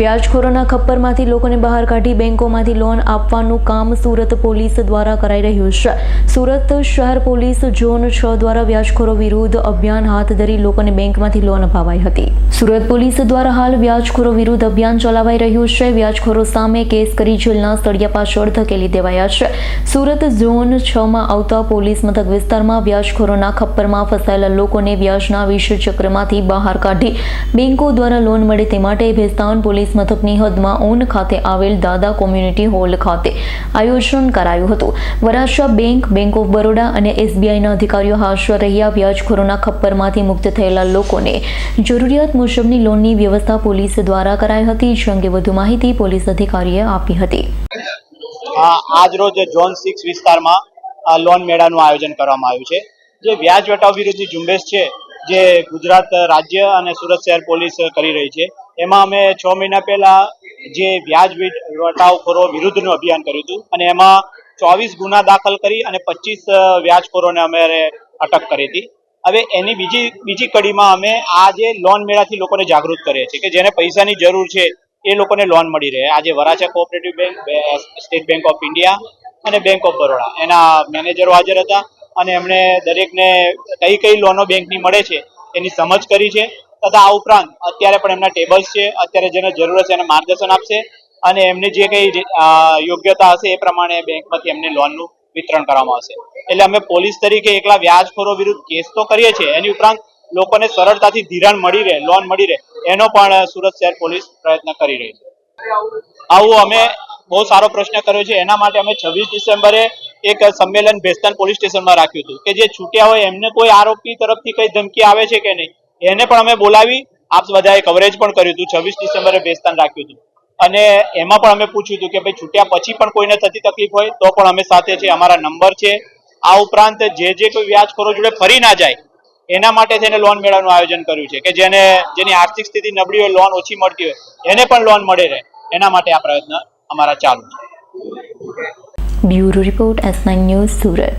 વ્યાજખોરોના ખપ્પરમાંથી લોકોને બહાર કાઢી બેંકોમાંથી લોન આપવાનું કામ સુરત પોલીસ દ્વારા કરાઈ રહ્યું છે. સુરત શહેર પોલીસ ઝોન છ દ્વારા વ્યાજખોરો વિરુદ્ધ અભિયાન હાથ ધરી લોકોને બેંકમાંથી લોન અપાવાઈ હતી. સુરત પોલીસ દ્વારા હાલ વ્યાજખોરો વિરુદ્ધ અભિયાન ચલાવાઈ રહ્યું છે. વ્યાજખોરો સામે કેસ કરી જેલના સળિયા પાછળ ધકેલી દેવાયા છે. સુરત ઝોન છ માં આવતા પોલીસ મથક વિસ્તારમાં વ્યાજખોરોના ખપ્પરમાં ફસાયેલા લોકોને વ્યાજના વિશ્વ ચક્રમાંથી બહાર કાઢી બેંકો દ્વારા લોન મળે તે માટે ભેસ્તાન પોલીસ મથકની હદમાં ઓન ખાતે આવેલ દાદા કોમ્યુનિટી હોલ ખાતે આયોજન કરાયું હતું. Varachha bank bank of Baroda અને એસબીઆઈના અધિકારીઓ હાજર રહ્યા. વ્યાજખોરોના ખપ્પરમાંથી મુક્ત થયેલા લોકોને જરૂરિયાત મુજબની લોનની વ્યવસ્થા પોલીસ દ્વારા કરાઈ હતી. જે અંગે વધુ માહિતી પોલીસ અધિકારીએ આપી હતી. આજરોજ ઝોન સિક્સ વિસ્તારમાં લોન મેળાનું આયોજન કરવામાં આવ્યું છે. જે વ્યાજ વટાવ વિરુદ્ધની ઝુંબેશ છે, જે ગુજરાત રાજ્ય અને સુરત શહેર પોલીસ કરી રહી છે. એમાં અમે છ મહિના પહેલા જે વ્યાજ વટાવખોરો વિરુદ્ધનું અભિયાન કર્યું હતું અને એમાં ચોવીસ ગુના દાખલ કરી અને પચીસ વ્યાજખોરોને અમે અટક કરી હતી. હવે એની બીજી બીજી કડીમાં અમે આ જે લોન મેળાથી લોકોને જાગૃત કરીએ છીએ કે જેને પૈસાની જરૂર છે એ લોકોને લોન મળી રહે. આજે Varachha cooperative bank state bank of India અને બેંક ઓફ બરોડા એના મેનેજરો હાજર હતા અને એમણે દરેકને કઈ કઈ લોનો બેંકની મળે છે એની સમજ કરી છે. તથા આ ઉપરાંત અત્યારે પણ એમના ટેબલ્સ છે. અત્યારે જેને જરૂર છે એને માર્ગદર્શન આપશે અને એમને જે કઈ યોગ્યતા હશે એ પ્રમાણે બેંકમાંથી એમને લોનનું વિતરણ કરવામાં આવશે. એટલે અમે પોલીસ તરીકે એકલા વ્યાજખોરો વિરુદ્ધ કેસ તો કરીએ છીએ. એની ઉપરાંત લોકોને સરળતાથી ધિરાણ મળી રહે, લોન મળી રહે, એનો પણ સુરત શહેર પોલીસ પ્રયત્ન કરી રહી છે. આવું અમે બહુ સારો પ્રશ્ન કર્યો છે. એના માટે અમે છવ્વીસ ડિસેમ્બરે એક સંમેલન ભેસ્તાન પોલીસ સ્ટેશનમાં રાખ્યું હતું કે જે છૂટ્યા હોય એમને કોઈ આરોપી તરફથી કઈ ધમકી આવે છે કે નહીં? એને પણ અમે બોલાવી, આપ બધાએ કવરેજ પણ કર્યું હતું, છવ્વીસ ડિસેમ્બરે બેસ્તાન રાખ્યું હતું. અને એમાં પણ અમે પૂછ્યું હતું કે ભાઈ છૂટ્યા પછી પણ કોઈને થતી તકલીફ હોય, તો પણ અમે સાથે છે, અમારા નંબર છે. આ ઉપરાંત જે જે કોઈ વ્યાજખોરો જોડે ફરી ના જાય, એના માટે થઈને લોન મેળવવાનું આયોજન કર્યું છે, કે જેને, જેની આર્થિક સ્થિતિ નબળી હોય, લોન ઓછી મળતી હોય, એને પણ લોન મળી રહે. એના માટે આ પ્રયત્ન અમારા ચાલુ છે. Bureau report S news Surat.